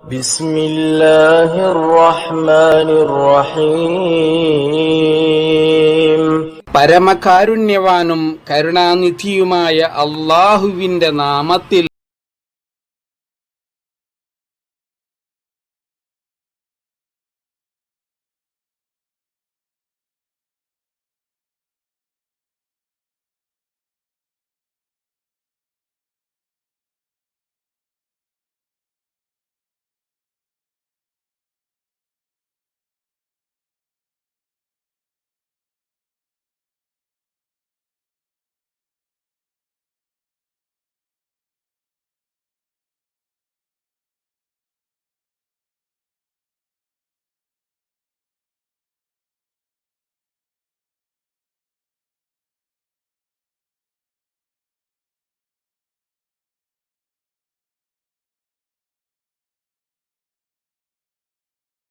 بسم الله الرحمن الرحيم പരമകാരുണ്യവാനും കരുണാനിധിയുമായ അള്ളാഹുവിന്റെ നാമത്തിൽ